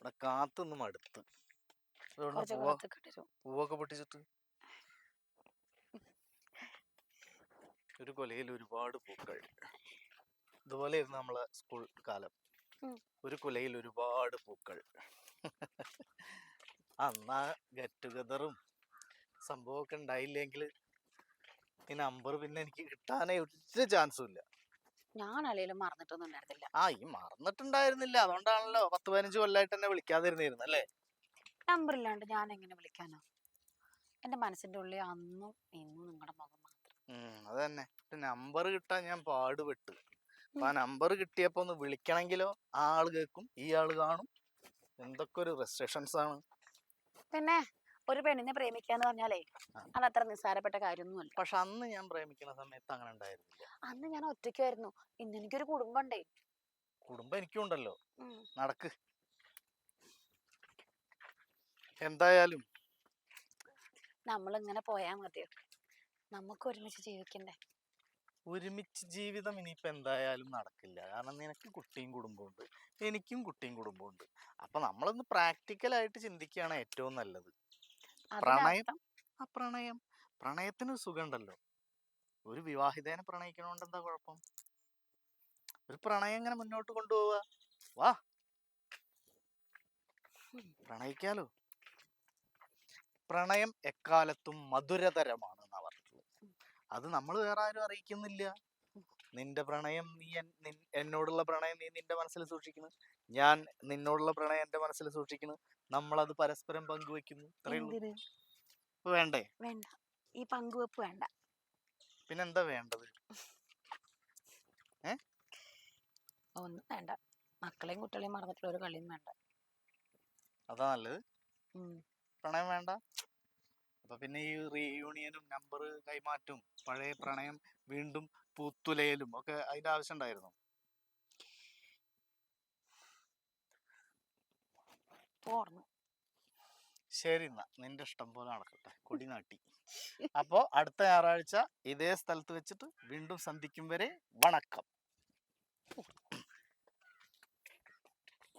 ഇവിടെ കാത്തൊന്നും മടുത്ത്. പൂവൊക്കെ പൊട്ടിച്ചിട്ട്. ഒരു കൊലയിൽ ഒരുപാട് പൂക്കൾ. ഇതുപോലെയായിരുന്നു നമ്മളെ സ്കൂൾ കാലം. ഒരു കുലയിൽ ഒരുപാട് പൂക്കൾ. അന്നാ ഗെറ്റ് ടുഗദറും സംഭവമൊക്കെ ഉണ്ടായില്ലെങ്കിൽ ഈ നമ്പർ പിന്നെ എനിക്ക് കിട്ടാനേ ഒരു ചാൻസും ഇല്ല. ഞാൻ അല്ലെങ്കിലും മറന്നിട്ടൊന്നും ഉണ്ടായിരുന്നില്ല. ആ ഈ മറന്നിട്ടുണ്ടായിരുന്നില്ല. അതുകൊണ്ടാണല്ലോ പത്ത് പതിനഞ്ച് കൊല്ലായിട്ട് എന്നെ വിളിക്കാതിരുന്നിരുന്നു അല്ലേ? നമ്പർ ഇല്ലാണ്ട് ഞാൻ എങ്ങനെ വിളിക്കാനോ? എന്റെ മനസ്സിന്റെ ഉള്ളിൽ അന്നും ഇന്നും നിങ്ങളുടെ മുഖം മാത്രം. അത് തന്നെ നമ്പർ കിട്ടാൻ ഞാൻ പാടുപെട്ട്. അപ്പൊ ആ നമ്പർ കിട്ടിയപ്പോ ഒന്ന് വിളിക്കണമെങ്കിലോ? ആ ആൾ കേൾക്കും ഈ ആൾ കാണും. എന്തൊക്കെ ഒരു റെസ്ട്രിക്ഷൻസ് ആണ്. പിന്നെ? ഒരു പെണ്ണിനെ പ്രേമിക്കുക എന്ന് പറഞ്ഞാലേ. അത് അത്ര നിസ്സാരപ്പെട്ട കാര്യമൊന്നുമല്ല. പക്ഷെ അന്ന് ഞാൻ പ്രേമിക്കുന്ന സമയത്ത് അങ്ങനെ ഉണ്ടായിരുന്നില്ല. അന്ന് ഞാൻ ഒറ്റയ്ക്കായിരുന്നു. ഇന്ന് എനിക്കൊരു കുടുംബം ഉണ്ടേ കുടുംബം എനിക്കുണ്ടല്ലോ നടക്ക്. എന്തായാലും നമ്മൾ ഇങ്ങനെ പോയാ മതിയോ? നമുക്ക് ഒരുമിച്ച് ജീവിക്കണ്ടേ? ഒരുമിച്ച് ജീവിതം ഇനിയിപ്പോ എന്തായാലും നടക്കില്ല. കാരണം നിനക്ക് കുട്ടിയും കുടുംബമുണ്ട് എനിക്കും കുട്ടിയും കുടുംബമുണ്ട് അപ്പൊ നമ്മളൊന്ന് പ്രാക്ടിക്കലായിട്ട് ചിന്തിക്കുകയാണ് ഏറ്റവും നല്ലത്. പ്രണയം ആ പ്രണയം. പ്രണയത്തിന് സുഖണ്ടല്ലോ. സുഖമുണ്ടല്ലോ ഒരു വിവാഹിതേനെ പ്രണയിക്കണോണ്ട് എന്താ കുഴപ്പം? ഒരു പ്രണയം ഇങ്ങനെ മുന്നോട്ട് കൊണ്ടുപോവുക വാ. പ്രണയിക്കാലോ. പ്രണയം എക്കാലത്തും മധുരതരമാണ് എന്നാ പറഞ്ഞിട്ടുള്ളത്. അത് നമ്മൾ വേറെ ആരും അറിയിക്കുന്നില്ല. നിന്റെ പ്രണയം നീ എന്നോടുള്ള പ്രണയം നീ നിന്റെ മനസ്സിൽ സൂക്ഷിക്കുന്നു. ഞാൻ നിന്നോടുള്ള പ്രണയം എന്റെ മനസ്സിൽ സൂക്ഷിക്കുന്നു. നമ്മൾ അത് പരസ്പരം പങ്കുവെക്കുന്നു. വേണ്ടേ? വേണ്ട. ഈ പങ്കുവെപ്പ് വേണ്ട. പിന്നെന്താ വേണ്ടത്? ഒന്നും വേണ്ട. മക്കളെയും കുട്ടികളെയും മറന്നിട്ടുള്ള ഒരു കളിയും വേണ്ട. അതാ നല്ലത്. പ്രണയം വേണ്ട. അപ്പൊ പിന്നെ ഈ റീയൂണിയനും നമ്പർ കൈമാറ്റും പഴയ പ്രണയം വീണ്ടും പൂത്തുലയലും ഒക്കെ അതിന്റെ ആവശ്യം ഉണ്ടായിരുന്നു? ശരി എന്നാ. നിന്റെ ഇഷ്ടം പോലെ നടക്കട്ടെ. കൊടിനാട്ടി. അപ്പോ അടുത്ത ഞായറാഴ്ച ഇതേ സ്ഥലത്ത് വെച്ചിട്ട് വീണ്ടും സന്ധിക്കും വരെ. വണക്കം.